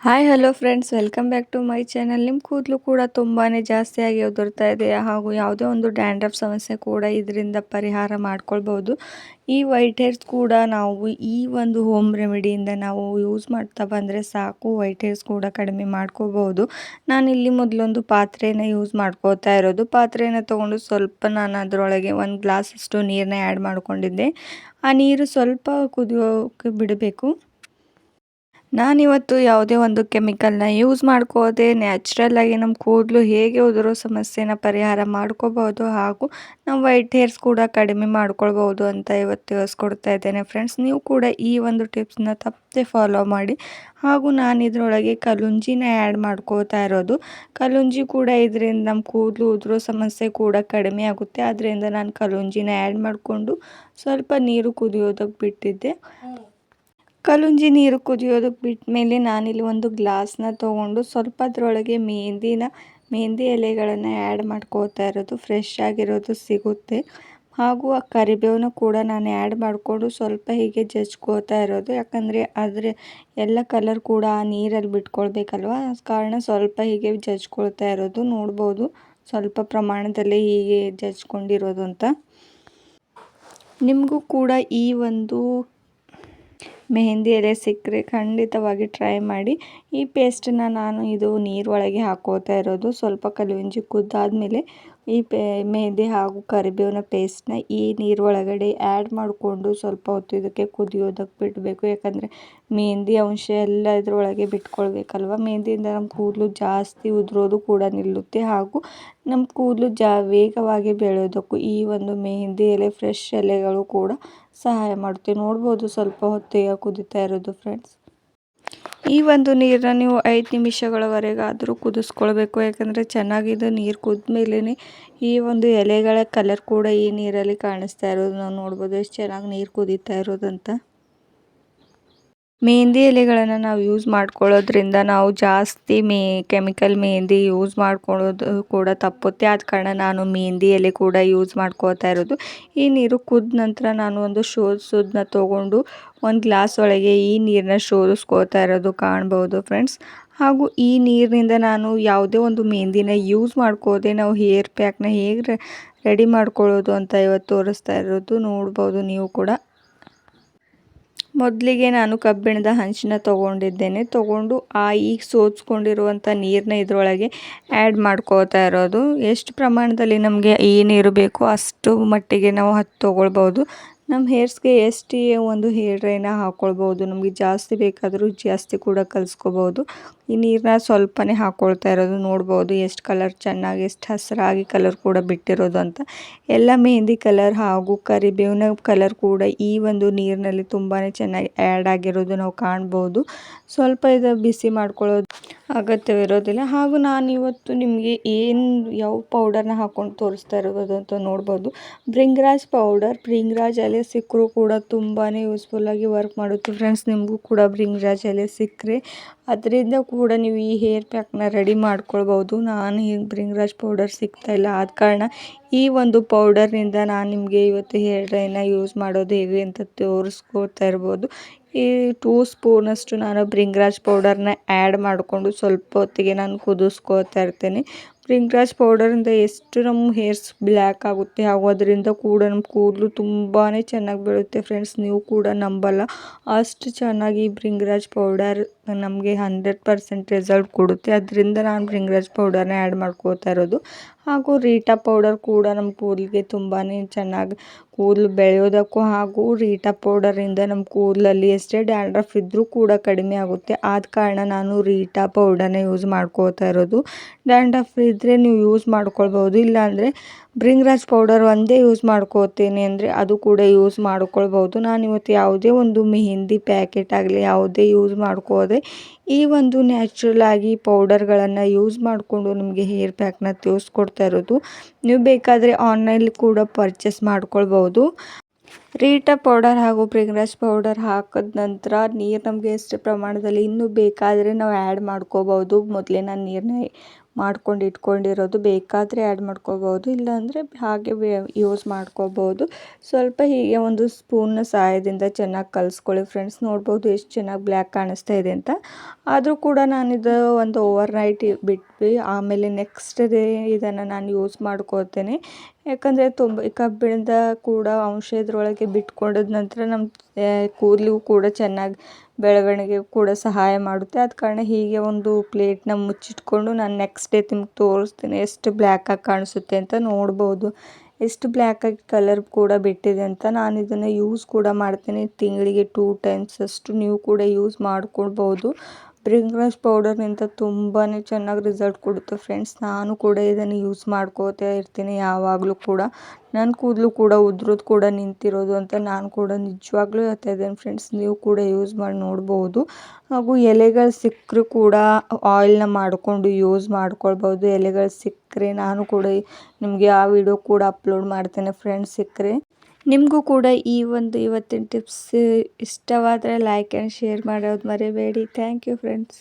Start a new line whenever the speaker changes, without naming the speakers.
Hi hello friends welcome back to my channel ನಿಮ್ಮ ಕೂದಲು ಕೂಡ ತುಂಬಾ ಜಾಸ್ತಿಯಾಗಿ ಉದುರ್ತಾ ಇದೆ ಹಾಗೂ ಯಾವುದೇ ಒಂದು ಡ್ಯಾಂಡ್ರಫ್ ಸಮಸ್ಯೆ ಕೂಡ ಇದರಿಂದ ಪರಿಹಾರ ಮಾಡ್ಕೊಳ್ಬೋದು ಈ ವೈಟ್ ಹೇರ್ಸ್ ಕೂಡ ನಾವು ಈ ಒಂದು ಹೋಮ್ ರೆಮಿಡಿಯಿಂದ ನಾವು ಯೂಸ್ ಮಾಡ್ತಾ ಬಂದರೆ ಸಾಕು. ವೈಟ್ ಹೇರ್ಸ್ ಕೂಡ ಕಡಿಮೆ ಮಾಡ್ಕೋಬಹುದು ನಾನಿಲ್ಲಿ ಮೊದಲೊಂದು ಪಾತ್ರೆಯನ್ನು ಯೂಸ್ ಮಾಡ್ಕೋತಾ ಇರೋದು. ಪಾತ್ರೆನ ತೊಗೊಂಡು ಸ್ವಲ್ಪ ನಾನು ಅದರೊಳಗೆ ಒಂದು ಗ್ಲಾಸಷ್ಟು ನೀರನ್ನ ಆ್ಯಡ್ ಮಾಡ್ಕೊಂಡಿದ್ದೆ. ಆ ನೀರು ಸ್ವಲ್ಪ ಕುದಿಯೋಕೆ ಬಿಡಬೇಕು. ನಾನಿವತ್ತು ಯಾವುದೇ ಒಂದು ಕೆಮಿಕಲ್ನ ಯೂಸ್ ಮಾಡ್ಕೋದೆ ನ್ಯಾಚುರಲ್ಲಾಗಿ ನಮ್ಮ ಕೂದಲು ಹೇಗೆ ಉದುರೋ ಸಮಸ್ಯೆನ ಪರಿಹಾರ ಮಾಡ್ಕೋಬೋದು ಹಾಗೂ ನಮ್ಮ ವೈಟ್ ಹೇರ್ಸ್ ಕೂಡ ಕಡಿಮೆ ಮಾಡ್ಕೊಳ್ಬೋದು ಅಂತ ಇವತ್ತು ತಿಳಿಸ್ಕೊಡ್ತಾ ಇದ್ದೇನೆ ಫ್ರೆಂಡ್ಸ್. ನೀವು ಕೂಡ ಈ ಒಂದು ಟಿಪ್ಸ್ನ ತಪ್ಪದೆ ಫಾಲೋ ಮಾಡಿ. ಹಾಗೂ ನಾನು ಇದರೊಳಗೆ ಕಲುಂಜಿನ ಆ್ಯಡ್ ಮಾಡ್ಕೋತಾ ಇರೋದು. ಕಲುಂಜಿ ಕೂಡ ಇದರಿಂದ ನಮ್ಮ ಕೂದಲು ಉದುರೋ ಸಮಸ್ಯೆ ಕೂಡ ಕಡಿಮೆ ಆಗುತ್ತೆ. ಅದರಿಂದ ನಾನು ಕಲುಂಜಿನ ಆ್ಯಡ್ ಮಾಡಿಕೊಂಡು ಸ್ವಲ್ಪ ನೀರು ಕುದಿಯೋದಕ್ಕೆ ಬಿಟ್ಟಿದ್ದೆ. ಕಲುಂಜಿ ನೀರು ಕುದಿಯೋದಕ್ಕೆ ಬಿಟ್ಟ ಮೇಲೆ ನಾನಿಲ್ಲಿ ಒಂದು ಗ್ಲಾಸ್ನ ತೊಗೊಂಡು ಸ್ವಲ್ಪ ಅದರೊಳಗೆ ಮೆಹಂದಿನ, ಮೆಹಂದಿ ಎಲೆಗಳನ್ನು ಆ್ಯಡ್ ಮಾಡ್ಕೋತಾ ಇರೋದು ಫ್ರೆಶ್ ಆಗಿರೋದು ಸಿಗುತ್ತೆ. ಹಾಗೂ ಆ ಕರಿಬೇವನ್ನ ಕೂಡ ನಾನು ಆ್ಯಡ್ ಮಾಡಿಕೊಂಡು ಸ್ವಲ್ಪ ಹೀಗೆ ಜಜ್ಕೋತಾ ಇರೋದು. ಯಾಕಂದರೆ ಅದರ ಎಲ್ಲ ಕಲರ್ ಕೂಡ ಆ ನೀರಲ್ಲಿ ಬಿಟ್ಕೊಳ್ಬೇಕಲ್ವ? ಕಾರಣ ಸ್ವಲ್ಪ ಹೀಗೆ ಜಜ್ಕೊಳ್ತಾ ಇರೋದು. ನೋಡ್ಬೋದು ಸ್ವಲ್ಪ ಪ್ರಮಾಣದಲ್ಲಿ ಹೀಗೆ ಜಜ್ಕೊಂಡಿರೋದು ಅಂತ. ನಿಮಗೂ ಕೂಡ ಈ ಒಂದು ಮೆಹಂದಿ ಎಲೆ ಸಿಕ್ಕರೆ ಖಂಡಿತವಾಗಿ ಟ್ರೈ ಮಾಡಿ. ಈ ಪೇಸ್ಟನ್ನು ನಾನು ಇದು ನೀರೊಳಗೆ ಹಾಕೋತಾ ಇರೋದು. ಸ್ವಲ್ಪ ಕಲುಂಜಿ ಕುದ್ದಾದಮೇಲೆ ಈ ಪೇ, ಮೆಹೆಂದಿ ಹಾಗೂ ಕರಿಬೇವಿನ ಪೇಸ್ಟ್ನ ಈ ನೀರೊಳಗಡೆ ಆ್ಯಡ್ ಮಾಡಿಕೊಂಡು ಸ್ವಲ್ಪ ಹೊತ್ತು ಇದಕ್ಕೆ ಕುದಿಯೋದಕ್ಕೆ ಬಿಡಬೇಕು. ಯಾಕಂದರೆ ಮೆಹೆಂದಿ ಅಂಶ ಎಲ್ಲ ಇದರೊಳಗೆ ಬಿಟ್ಕೊಳ್ಬೇಕಲ್ವ? ಮೆಹಂದಿಯಿಂದ ನಮ್ಮ ಕೂದಲು ಜಾಸ್ತಿ ಉದುರೋದು ಕೂಡ ನಿಲ್ಲುತ್ತೆ ಹಾಗೂ ನಮ್ಮ ಕೂದಲು ಜಾ, ವೇಗವಾಗಿ ಬೆಳೆಯೋದಕ್ಕೂ ಈ ಒಂದು ಮೆಹೆಂದಿ ಎಲೆ ಫ್ರೆಶ್ ಎಲೆಗಳು ಕೂಡ ಸಹಾಯ ಮಾಡುತ್ತೆ. ನೋಡ್ಬೋದು ಸ್ವಲ್ಪ ಹೊತ್ತಿಗೆ ಕುದೀತಾ ಇರೋದು, ಫ್ರೆಂಡ್ಸ್. ಈ ಒಂದು ನೀರನ್ನ ನೀವು ಐದು ನಿಮಿಷಗಳವರೆಗಾದರೂ ಕುದಿಸ್ಕೊಳ್ಬೇಕು, ಯಾಕಂದರೆ ಚೆನ್ನಾಗಿದೆ ನೀರು ಕುದ್ಮೇಲೆ ಈ ಒಂದು ಎಲೆಗಳ ಕಲರ್ ಕೂಡ ಈ ನೀರಲ್ಲಿ ಕಾಣಿಸ್ತಾ ಇರೋದು ನಾವು ನೋಡ್ಬೋದು. ಎಷ್ಟು ಚೆನ್ನಾಗಿ ನೀರು ಕುದೀತಾ ಇರೋದಂತ. ಮೆಹಂದಿ ಎಲೆಗಳನ್ನು ನಾವು ಯೂಸ್ ಮಾಡ್ಕೊಳ್ಳೋದ್ರಿಂದ ನಾವು ಜಾಸ್ತಿ ಮೇ ಕೆಮಿಕಲ್ ಮೆಹಂದಿ ಯೂಸ್ ಮಾಡ್ಕೊಳ್ಳೋದು ಕೂಡ ತಪ್ಪುತ್ತೆ. ಆದ ಕಾರಣ ನಾನು ಮೆಹಂದಿ ಎಲೆ ಕೂಡ ಯೂಸ್ ಮಾಡ್ಕೋತಾ ಇರೋದು. ಈ ನೀರು ಕುದ್ದ ನಂತರ ನಾನು ಒಂದು ಶೋಧಿಸೋದನ್ನ ತೊಗೊಂಡು ಒಂದು ಗ್ಲಾಸ್ ಒಳಗೆ ಈ ನೀರನ್ನ ಶೋಧಿಸ್ಕೋತಾ ಇರೋದು ಕಾಣ್ಬೋದು ಫ್ರೆಂಡ್ಸ್ ಹಾಗೂ ಈ ನೀರಿನಿಂದ ನಾನು ಯಾವುದೇ ಒಂದು ಮೆಹಂದಿನ ಯೂಸ್ ಮಾಡ್ಕೋದೆ ನಾವು ಹೇರ್ ಪ್ಯಾಕ್ನ ಹೇಗೆ ರೆಡಿ ಮಾಡ್ಕೊಳ್ಳೋದು ಅಂತ ಇವತ್ತು ತೋರಿಸ್ತಾ ಇರೋದು ನೋಡ್ಬೋದು ನೀವು ಕೂಡ. ಮೊದಲಿಗೆ ನಾನು ಕಬ್ಬಿಣದ ಹಂಚಿನ ತೊಗೊಂಡಿದ್ದೇನೆ. ತೊಗೊಂಡು ಆ ಈಗ ಸೋಚ್ಕೊಂಡಿರುವಂಥ ನೀರನ್ನ ಇದರೊಳಗೆ ಆ್ಯಡ್ ಮಾಡ್ಕೋತಾ ಇರೋದು. ಎಷ್ಟು ಪ್ರಮಾಣದಲ್ಲಿ ನಮಗೆ ಈ ನೀರು ಬೇಕೋ ಅಷ್ಟು ಮಟ್ಟಿಗೆ ನಾವು ಹತ್ತು ತೊಗೊಳ್ಬೋದು ನಮ್ಮ ಹೇರ್ಸ್ಗೆ ಎಷ್ಟು ಒಂದು ಹೇರ್ ಡ್ರೈನ ಹಾಕ್ಕೊಳ್ಬೋದು ನಮಗೆ ಜಾಸ್ತಿ ಬೇಕಾದರೂ ಜಾಸ್ತಿ ಕೂಡ ಕಲಿಸ್ಕೋಬೋದು. ಈ ನೀರನ್ನ ಸ್ವಲ್ಪನೇ ಹಾಕ್ಕೊಳ್ತಾ ಇರೋದು ನೋಡ್ಬೋದು, ಎಷ್ಟು ಕಲರ್ ಚೆನ್ನಾಗಿ, ಎಷ್ಟು ಹಸಿರಾಗಿ ಕಲರ್ ಕೂಡ ಬಿಟ್ಟಿರೋದು ಅಂತ. ಎಲ್ಲ ಮೆಹಂದಿ ಕಲರ್ ಹಾಗೂ ಕರಿಬೇವಿನ ಕಲರ್ ಕೂಡ ಈ ಒಂದು ನೀರಿನಲ್ಲಿ ತುಂಬಾ ಚೆನ್ನಾಗಿ ಆ್ಯಡ್ ಆಗಿರೋದು ನಾವು ಕಾಣ್ಬೋದು. ಸ್ವಲ್ಪ ಇದು ಬಿಸಿ ಮಾಡ್ಕೊಳ್ಳೋದು. ಅಗತ್ಯವಿರೋದಿಲ್ಲ. ಹಾಗೂ ನಾನು ಇವತ್ತು ನಿಮಗೆ ಏನು, ಯಾವ ಪೌಡರ್ನ ಹಾಕ್ಕೊಂಡು ತೋರಿಸ್ತಾ ಇರೋದು ಅಂತ ನೋಡ್ಬೋದು. ಬ್ರಿಂಗ್ರಾಜ್ ಪೌಡರ್ ಬ್ರಿಂಗ್ರಾಜ್ ಎಲೆ ಸಿಕ್ಕರೂ ಕೂಡ ತುಂಬಾ ಯೂಸ್ಫುಲ್ಲಾಗಿ ವರ್ಕ್ ಮಾಡುತ್ತೆ ಫ್ರೆಂಡ್ಸ್ ನಿಮಗೂ ಕೂಡ ಬ್ರಿಂಗ್ರಾಜ್ ಎಲೆ ಸಿಕ್ಕರೆ ಅದರಿಂದ ಕೂಡ ನೀವು ಈ ಹೇರ್ ಪ್ಯಾಕ್ನ ರೆಡಿ ಮಾಡ್ಕೊಳ್ಬೋದು. ನಾನು ಈಗ ಬ್ರಿಂಗ್ರಾಜ್ ಪೌಡರ್ ಸಿಗ್ತಾ ಇಲ್ಲ. ಆದ ಕಾರಣ ಈ ಒಂದು ಪೌಡರ್ನಿಂದ ನಾನು ನಿಮಗೆ ಇವತ್ತು ಹೇರ್ ಡ್ರೈನ ಯೂಸ್ ಮಾಡೋದು ಹೇಗೆ ಅಂತ ತೋರಿಸ್ಕೊಳ್ತಾ ಇರ್ಬೋದು. ಈ ಟೂ ಸ್ಪೂನಷ್ಟು ನಾನು ಬ್ರಿಂಗ್ರಾಜ್ ಪೌಡರ್ನ ಆ್ಯಡ್ ಮಾಡಿಕೊಂಡು ಸ್ವಲ್ಪ ಹೊತ್ತಿಗೆ ನಾನು ಕುದಿಸ್ಕೋತಾ ಇರ್ತೇನೆ. ಬ್ರಿಂಗ್ರಾಜ್ ಪೌಡರಿಂದ ಎಷ್ಟು ನಮ್ಮ ಹೇರ್ಸ್ ಬ್ಲ್ಯಾಕ್ ಆಗುತ್ತೆ, ಹಾಗೂ ಅದರಿಂದ ಕೂಡ ನಮ್ಮ ಕೂದಲು ತುಂಬಾ ಚೆನ್ನಾಗಿ ಬೀಳುತ್ತೆ ಫ್ರೆಂಡ್ಸ್ ನೀವು ಕೂಡ ನಂಬಲ್ಲ. ಅಷ್ಟು ಚೆನ್ನಾಗಿ ಬ್ರಿಂಗ್ರಾಜ್ ಪೌಡರ್ ನಮಗೆ ಹಂಡ್ರೆಡ್ ಪರ್ಸೆಂಟ್ ರಿಸಲ್ಟ್ ಕೊಡುತ್ತೆ. ಅದರಿಂದ ನಾನು ಬ್ರಿಂಗ್ರಾಜ್ ಪೌಡರ್ನ ಆ್ಯಡ್ ಮಾಡ್ಕೋತಾ ಇರೋದು. ಹಾಗೂ ರೀಟಾ ಪೌಡರ್ ಕೂಡ ನಮ್ಮ ಕೂದಲಿಗೆ ತುಂಬಾ ಚೆನ್ನಾಗಿ ಕೂದಲು ಬೆಳೆಯೋದಕ್ಕೂ ಹಾಗೂ ರೀಟಾ ಪೌಡರಿಂದ ನಮ್ಮ ಕೂದಲಲ್ಲಿ ಎಷ್ಟೇ ಡ್ಯಾಂಡ್ರಫ್ ಇದ್ದರೂ ಕೂಡ ಕಡಿಮೆ ಆಗುತ್ತೆ. ಆದ ಕಾರಣ ನಾನು ರೀಟಾ ಪೌಡರ್ನ ಯೂಸ್ ಮಾಡ್ಕೋತಾ ಇರೋದು. ಡ್ಯಾಂಡ್ರಫ್ ಇದ್ದರೆ ನೀವು ಯೂಸ್ ಮಾಡ್ಕೊಳ್ಬೋದು ಇಲ್ಲಾಂದರೆ ಬ್ರಿಂಗ್ರಾಜ್ ಪೌಡರ್ ಒಂದೇ ಯೂಸ್ ಮಾಡ್ಕೋತೀನಿ ಅಂದರೆ ಅದು ಕೂಡ ಯೂಸ್ ಮಾಡ್ಕೊಳ್ಬೋದು ನಾನು ಇವತ್ತು ಯಾವುದೇ ಒಂದು ಮೆಹಂದಿ ಪ್ಯಾಕೆಟ್ ಆಗಲಿ ಯಾವುದೇ ಯೂಸ್ ಮಾಡ್ಕೋದೆ, ಈ ಒಂದು ನ್ಯಾಚುರಲ್ ಆಗಿ ಪೌಡರ್ಗಳನ್ನು ಯೂಸ್ ಮಾಡಿಕೊಂಡು ನಿಮಗೆ ಹೇರ್ ಪ್ಯಾಕ್ನ ತೋರಿಸ್ಕೊಡ್ತಾ ಇರೋದು. ನೀವು ಬೇಕಾದರೆ ಆನ್ಲೈನ್ ಕೂಡ ಪರ್ಚೇಸ್ ಮಾಡ್ಕೊಳ್ಬೋದು ರೀಟಾ ಪೌಡರ್ ಹಾಗೂ ಬ್ರಿಂಗ್ರಾಜ್ ಪೌಡರ್ ಹಾಕಿದ ನಂತರ ನೀರು ನಮಗೆ ಎಷ್ಟು ಪ್ರಮಾಣದಲ್ಲಿ ಇನ್ನೂ ಬೇಕಾದರೆ ನಾವು ಆ್ಯಡ್ ಮಾಡ್ಕೋಬೋದು ಮೊದಲೇ ನಾನು ನೀರನ್ನ ಮಾಡ್ಕೊಂಡು ಇಟ್ಕೊಂಡಿರೋದು ಬೇಕಾದರೆ ಆ್ಯಡ್ ಮಾಡ್ಕೋಬೋದು, ಇಲ್ಲಾಂದರೆ ಹಾಗೆ ಯೂಸ್ ಮಾಡ್ಕೋಬೋದು. ಸ್ವಲ್ಪ ಹೀಗೆ ಒಂದು ಸ್ಪೂನ್ನ ಸಹಾಯದಿಂದ ಚೆನ್ನಾಗಿ ಕಲಿಸ್ಕೊಳ್ಳಿ ಫ್ರೆಂಡ್ಸ್ ನೋಡ್ಬೋದು ಎಷ್ಟು ಚೆನ್ನಾಗಿ ಬ್ಲ್ಯಾಕ್ ಕಾಣಿಸ್ತಾ ಇದೆ ಅಂತ. ಆದರೂ ಕೂಡ ನಾನಿದು ಒಂದು ಓವರ್ ನೈಟ್ ಬಿಟ್ವಿ. ಆಮೇಲೆ ನೆಕ್ಸ್ಟ್ ಡೇ ಇದನ್ನು ನಾನು ಯೂಸ್ ಮಾಡ್ಕೋತೇನೆ ಯಾಕಂದರೆ ತುಂಬ ಕಬ್ಬಿಣದ ಕೂಡ ಅಂಶ ಇದರೊಳಗೆ ಬಿಟ್ಕೊಂಡಿದ ನಂತರ ನಮ್ಮ ಕೂದಲು ಕೂಡ ಚೆನ್ನಾಗಿ ಬೆಳವಣಿಗೆ ಕೂಡ ಸಹಾಯ ಮಾಡುತ್ತೆ. ಆದ ಕಾರಣ ಹೀಗೆ ಒಂದು ಪ್ಲೇಟ್ನ ಮುಚ್ಚಿಟ್ಕೊಂಡು ನಾನು ನೆಕ್ಸ್ಟ್ ಡೇ ನಿಮ್ಗೆ ತೋರಿಸ್ತೀನಿ. ಎಷ್ಟು ಬ್ಲ್ಯಾಕಾಗಿ ಕಾಣಿಸುತ್ತೆ ಅಂತ ನೋಡ್ಬೋದು. ಎಷ್ಟು ಬ್ಲ್ಯಾಕಾಗಿ ಕಲರ್ ಕೂಡ ಬಿಟ್ಟಿದೆ ಅಂತ ನಾನು ಇದನ್ನು ಯೂಸ್ ಕೂಡ ಮಾಡ್ತೀನಿ. ತಿಂಗಳಿಗೆ ಟೂ ಟೈಮ್ಸ್ ಅಷ್ಟು ನೀವು ಕೂಡ ಯೂಸ್ ಮಾಡ್ಕೊಳ್ಬೋದು. ಬ್ರಿಂಗ್ರಸ್ ಪೌಡರ್ನಿಂದ ತುಂಬಾ ಚೆನ್ನಾಗಿ ರಿಸಲ್ಟ್ ಕೊಡುತ್ತೆ ಫ್ರೆಂಡ್ಸ್ ನಾನು ಕೂಡ ಇದನ್ನು ಯೂಸ್ ಮಾಡ್ಕೋತಾ ಇರ್ತೀನಿ, ಯಾವಾಗಲೂ ಕೂಡ. ನನ್ನ ಕೂದಲು ಕೂಡ ಉದುರೋದು ಕೂಡ ನಿಂತಿರೋದು ಅಂತ ನಾನು ಕೂಡ ನಿಜವಾಗ್ಲೂ ಹೇಳ್ತಾ ಇದ್ದೇನೆ ಫ್ರೆಂಡ್ಸ್ ನೀವು ಕೂಡ ಯೂಸ್ ಮಾಡಿ, ನೋಡ್ಬೋದು. ಹಾಗೂ ಎಲೆಗಳು ಸಿಕ್ಕರೂ ಕೂಡ ಆಯಿಲ್ನ ಮಾಡಿಕೊಂಡು ಯೂಸ್ ಮಾಡ್ಕೊಳ್ಬೋದು. ಎಲೆಗಳು ಸಿಕ್ಕರೆ ನಾನು ಕೂಡ ನಿಮಗೆ ಆ ವಿಡಿಯೋ ಕೂಡ ಅಪ್ಲೋಡ್ ಮಾಡ್ತೇನೆ ಫ್ರೆಂಡ್ಸ್ ಸಿಕ್ಕರೆ ನಿಮಗೂ ಕೂಡ ಈ ಒಂದು ಇವತ್ತಿನ ಟಿಪ್ಸ್ ಇಷ್ಟವಾದರೆ ಲೈಕ್ ಆ್ಯಂಡ್ ಶೇರ್ ಮಾಡೋದು ಮರಿಬೇಡಿ. Thank you friends